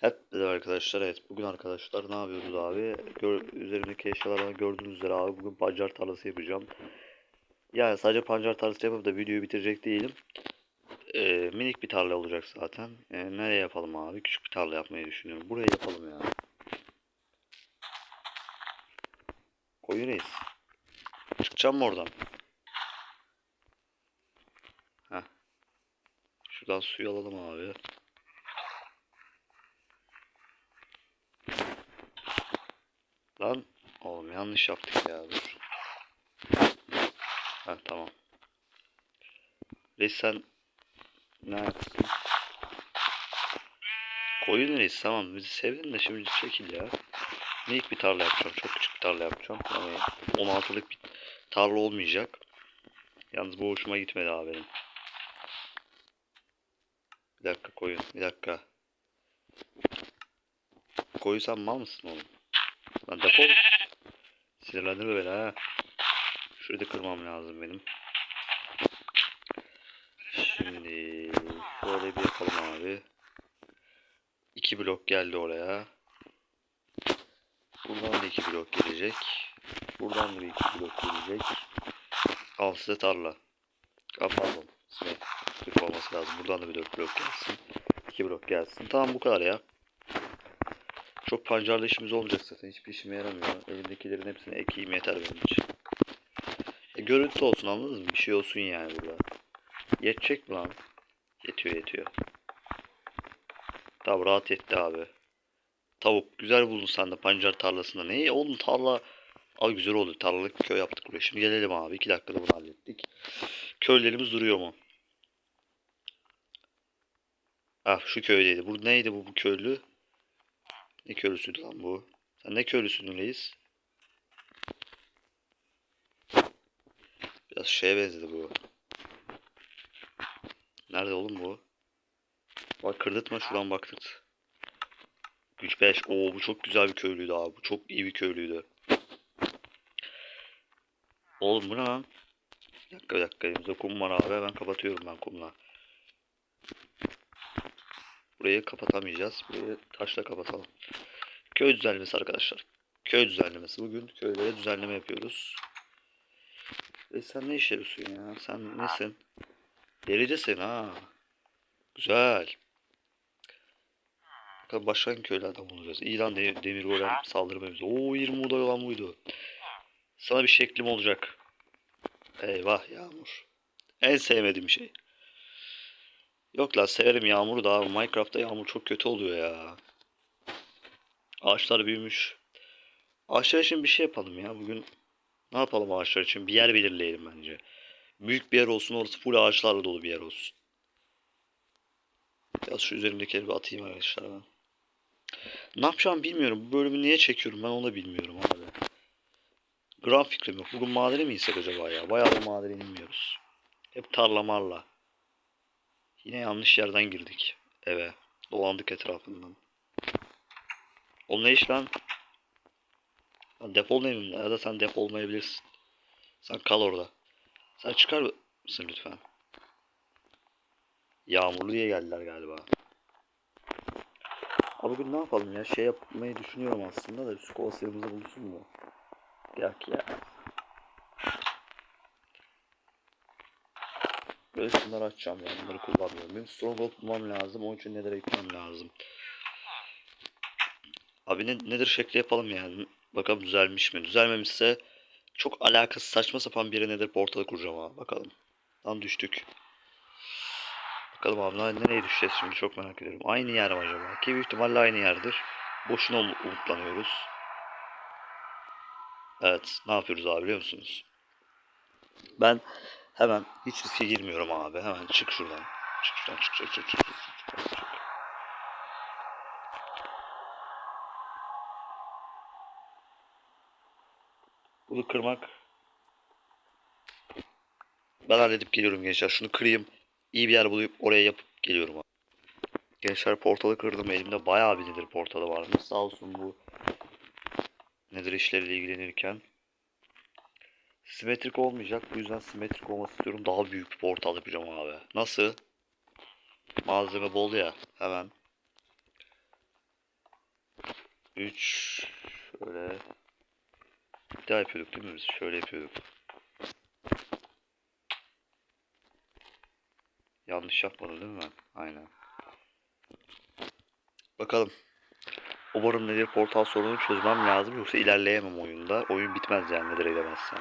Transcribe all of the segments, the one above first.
Hep de arkadaşlar evet bugün arkadaşlar ne yapıyoruz abi? Gör, üzerimdeki eşyalardan gördüğünüz üzere abi bugün pancar tarlası yapacağım. Yani sadece pancar tarlası yapıp da videoyu bitirecek değilim. Ee, minik bir tarla olacak zaten. Ee, nereye yapalım abi? Küçük bir tarla yapmayı düşünüyorum. Buraya yapalım ya. Koyu reis. Çıkacağım mı oradan? Heh. Şuradan suyu alalım abi. Lan oğlum yanlış yaptık ya dur. Ha tamam. Reis sen ne yaptın? Koyun reis tamam bizi sevdin de şimdi çekil ya. Minik bir tarla yapacağım. Çok küçük bir tarla yapacağım. Yani 16'lık bir tarla olmayacak. Yalnız bu hoşuma gitmedi abi benim. Bir dakika koyun. Bir dakika. Koyu sen mal mısın oğlum? Lan defol. Sinirlendirme beni ha. Şurayı da kırmam lazım benim. Şimdi şöyle bir yapalım abi. İki blok geldi oraya. Buradan da iki blok gelecek. Buradan da iki blok gelecek. Al size tarla. Aa, pardon. Size Türk olması lazım. Buradan da bir dört blok gelsin. İki blok gelsin. Tamam bu kadar ya. Çok pancarlı işimiz olmayacak zaten. Hiçbir işime yaramıyor. Elimdekilerin hepsini ekeyim yeter benim için. E, görüntü olsun anladınız mı? Bir şey olsun yani burada. Yetecek mi lan? Yetiyor yetiyor. Tamam rahat yetti abi. Tavuk güzel buldun sen de pancar tarlasında. Ne oğlum tarla Al güzel oldu. Tarlalık köy yaptık buraya. Şimdi gelelim abi. 2 dakikada bunu hallettik. Köylerimiz duruyor mu? Ah şu köydeydi. Bu neydi bu, bu köylü? Ne köylüsüydü lan bu? Sen ne köylüsün reis? Biraz şeye benzedi bu. Nerede oğlum bu? Bak kırdırtma şuradan baktırt. Güç 5. Oo bu çok güzel bir köylüydü abi. Bu çok iyi bir köylüydü. Oğlum bu ne lan? Bir dakika bir dakika. Elimizde kum var abi. Ben kapatıyorum ben kumla. Burayı kapatamayacağız. Burayı taşla kapatalım. Köy düzenlemesi arkadaşlar. Köy düzenlemesi. Bugün köylere düzenleme yapıyoruz. Ve sen ne işe yarıyorsun ya? Sen nesin? Delicesin ha. Güzel. Bakalım başka hangi köylerden bulacağız? İlan de demir golem saldırı mevzu. Oo 20 oday olan buydu. Sana bir şeklim olacak. Eyvah yağmur. En sevmediğim şey. Yok lan severim yağmuru da. Minecraft'ta yağmur çok kötü oluyor ya. Ağaçlar büyümüş. Ağaçlar için bir şey yapalım ya. Bugün ne yapalım ağaçlar için? Bir yer belirleyelim bence. Büyük bir yer olsun orası full ağaçlarla dolu bir yer olsun. Biraz şu üzerimdekileri bir atayım arkadaşlar ben. Ne yapacağım bilmiyorum. Bu bölümü niye çekiyorum ben onu da bilmiyorum abi. Gram fikrim yok. Bugün madene mi insek acaba ya? Bayağı da madene inmiyoruz. Hep tarla marla. Yine yanlış yerden girdik eve. Dolandık etrafından. O ne iş lan? Lan defol evimde ya da sen defolmayabilirsin. Sen kal orada. Sen çıkar mısın lütfen? Yağmurlu diye geldiler galiba. Abi bugün ne yapalım ya? Şey yapmayı düşünüyorum aslında da kovasıyımızı bulsun mu? Yok ya. Böyle şunları açacağım yani bunları kullanmıyorum. Benim stronghold bulmam lazım. Onun için nedir eklemem lazım. Abi ne, nedir şekli yapalım yani. Bakalım düzelmiş mi? Düzelmemişse çok alakasız saçma sapan bir yere nedir portalı kuracağım abi. Bakalım. Lan düştük. Bakalım abi ne- nereye düşeceğiz şimdi çok merak ediyorum. Aynı yer mi acaba? Ki büyük ihtimalle aynı yerdir. Boşuna um- umutlanıyoruz. Evet ne yapıyoruz abi biliyor musunuz? Ben hemen hiç riske girmiyorum abi. Hemen çık şuradan. Çık şuradan çık çık çık çık çık çık, çık. Bunu kırmak. Ben halledip geliyorum gençler. Şunu kırayım. İyi bir yer bulup oraya yapıp geliyorum abi. Gençler portalı kırdım. Elimde bayağı bir nedir portalı varmış. Sağ olsun bu nedir işleriyle ilgilenirken. Simetrik olmayacak. Bu yüzden simetrik olması istiyorum. Daha büyük bir portal yapacağım abi. Nasıl? Malzeme bol ya. Hemen. 3 şöyle bir daha yapıyorduk değil mi biz? Şöyle yapıyorduk. Yanlış yapmadım değil mi ben? Aynen. Bakalım. Umarım nedir portal sorunu çözmem lazım yoksa ilerleyemem oyunda. Oyun bitmez yani nedir eylemezsem.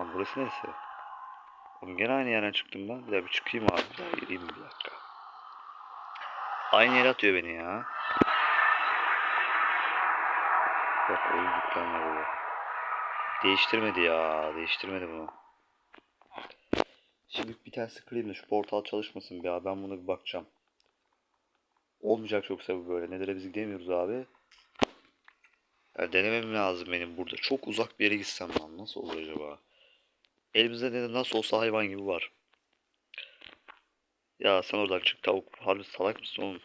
Lan burası neresi? Oğlum gene aynı yerden çıktım ben. Bir daha bir çıkayım abi. Bir daha gireyim bir dakika. Aynı yere atıyor beni ya. Bak oyun yüklenmedi bu. Değiştirmedi ya. Değiştirmedi bunu. Şimdi bir tanesi kırayım da şu portal çalışmasın abi. Ben buna bir bakacağım. Olmayacak yoksa bu böyle. Nedir biz gidemiyoruz abi. Ya denemem lazım benim burada. Çok uzak bir yere gitsem lan. Nasıl olur acaba? Elimizde de nasıl olsa hayvan gibi var. Ya sen oradan çık tavuk. Harbi salak mısın oğlum?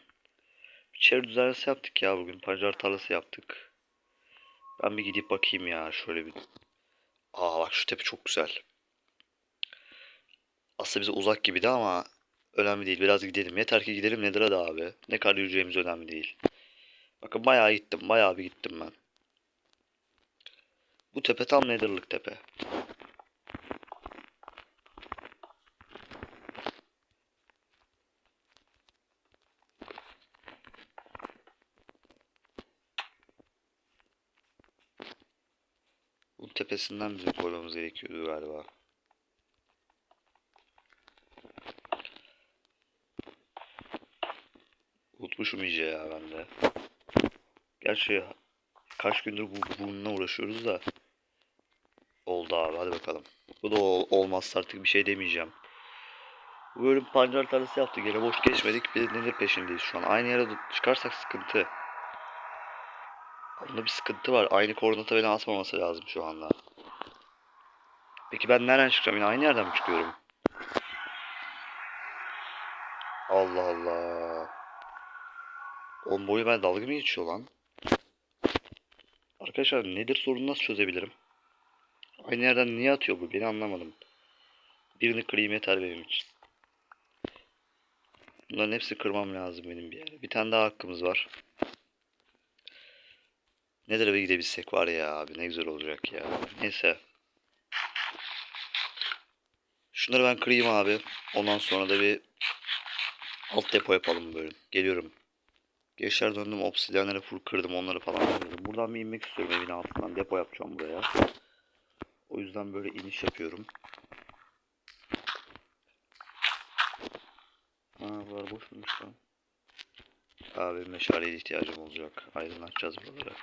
Bir çevre düzenlesi yaptık ya bugün. Pancar tarlası yaptık. Ben bir gidip bakayım ya şöyle bir. Aa bak şu tepe çok güzel. Aslında bize uzak gibiydi ama önemli değil. Biraz gidelim. Yeter ki gidelim nedir hadi abi. Ne kadar yürüyeceğimiz önemli değil. Bakın bayağı gittim. Bayağı bir gittim ben. Bu tepe tam Nether'lık tepe. Tepesinden bizim koymamız gerekiyordu galiba. Unutmuşum iyice ya ben de. Gerçi kaç gündür bu bununla uğraşıyoruz da. Oldu abi hadi bakalım. Bu da ol- olmazsa artık bir şey demeyeceğim. Bu bölüm pancar tarlası yaptık. Yine boş geçmedik. De nedir peşindeyiz şu an. Aynı yere çıkarsak sıkıntı. Bunda bir sıkıntı var. Aynı koordinata beni atmaması lazım şu anda. Peki ben nereden çıkacağım? Yine aynı yerden mi çıkıyorum? Allah Allah. Oğlum boyu ben dalga mı geçiyor lan? Arkadaşlar nedir sorunu nasıl çözebilirim? Aynı yerden niye atıyor bu? Beni anlamadım. Birini kırayım yeter benim için. Bunların hepsini kırmam lazım benim bir yere. Bir tane daha hakkımız var. Nedir eve gidebilsek var ya abi ne güzel olacak ya. Neyse. Şunları ben kırayım abi. Ondan sonra da bir alt depo yapalım böyle. Geliyorum. Gençler döndüm obsidyenleri full kırdım onları falan. Buradan bir inmek istiyorum evin altından. Depo yapacağım buraya. O yüzden böyle iniş yapıyorum. Ha buralar boş muymuş lan? Abi meşaleye ihtiyacım olacak. Aydınlatacağız buraları.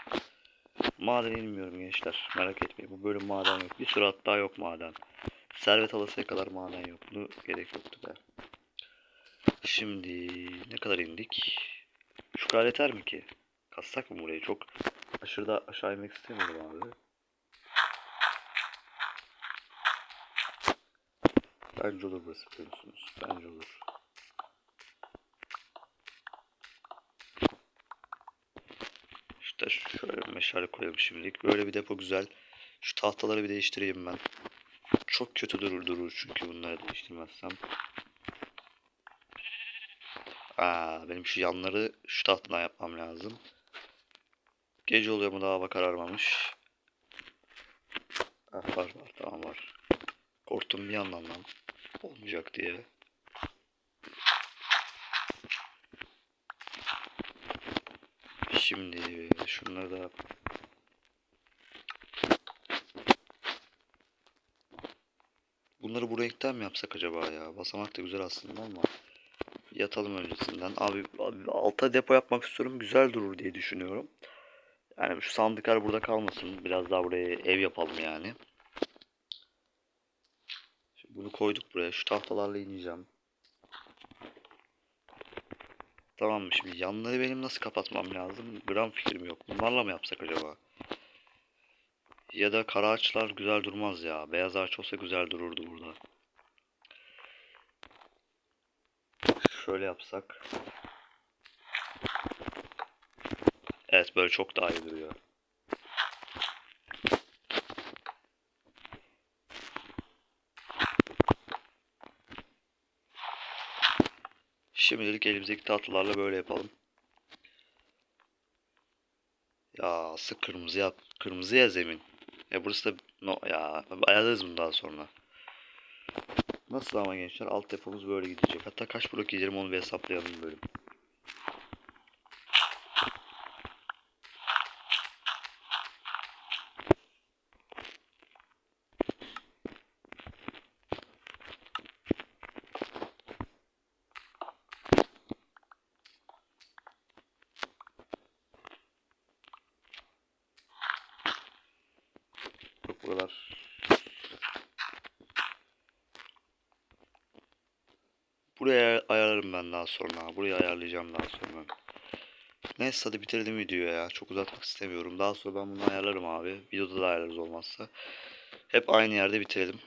Maden inmiyorum gençler. Merak etmeyin. Bu bölüm maden yok. Bir sürü hatta yok maden. Servet alasıya kadar maden yok. Gerek yoktu be. Şimdi ne kadar indik? Şu kadar yeter mi ki? Kassak mı burayı? Çok aşırı da aşağı inmek istemiyorum abi. Bence olur burası biliyorsunuz. Bence olur. Şöyle koyalım şimdilik. Böyle bir depo güzel. Şu tahtaları bir değiştireyim ben. Çok kötü durur durur çünkü bunları değiştirmezsem. Aa, benim şu yanları şu tahtadan yapmam lazım. Gece oluyor mu daha hava kararmamış. Ah, var var tamam var. Korktum bir yandan lan. Olmayacak diye. Şimdi şunları da Bunları bu renkten mi yapsak acaba ya? Basamak da güzel aslında ama yatalım öncesinden. Abi, abi alta depo yapmak istiyorum. Güzel durur diye düşünüyorum. Yani şu sandıklar burada kalmasın. Biraz daha buraya ev yapalım yani. Şimdi bunu koyduk buraya. Şu tahtalarla ineceğim. Tamam? Şimdi yanları benim nasıl kapatmam lazım? Gram fikrim yok. Bunlarla mı yapsak acaba? Ya da kara ağaçlar güzel durmaz ya. Beyaz ağaç olsa güzel dururdu burada. Şöyle yapsak. Evet böyle çok daha iyi duruyor. Şimdilik elimizdeki tahtalarla böyle yapalım. Ya sık kırmızı yap. Kırmızı ya zemin. E burası da no ya ayarlarız bunu daha sonra. Nasıl ama gençler alt yapımız böyle gidecek. Hatta kaç blok giderim onu bir hesaplayalım böyle. Yok buralar. Buraya ayarlarım ben daha sonra. Burayı ayarlayacağım daha sonra. Neyse hadi bitirelim videoyu ya. Çok uzatmak istemiyorum. Daha sonra ben bunu ayarlarım abi. Videoda da ayarlarız olmazsa. Hep aynı yerde bitirelim.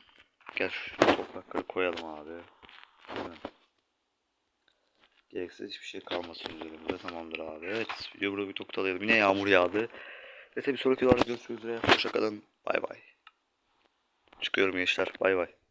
Gel şu toprakları koyalım abi. Gereksiz hiçbir şey kalmasın üzerimizde. Tamamdır abi. Evet video burada bir noktalayalım. Yine yağmur yağdı. Neyse bir sonraki videoda görüşmek üzere. Hoşçakalın. Bay bay. Çıkıyorum gençler. Bay bay.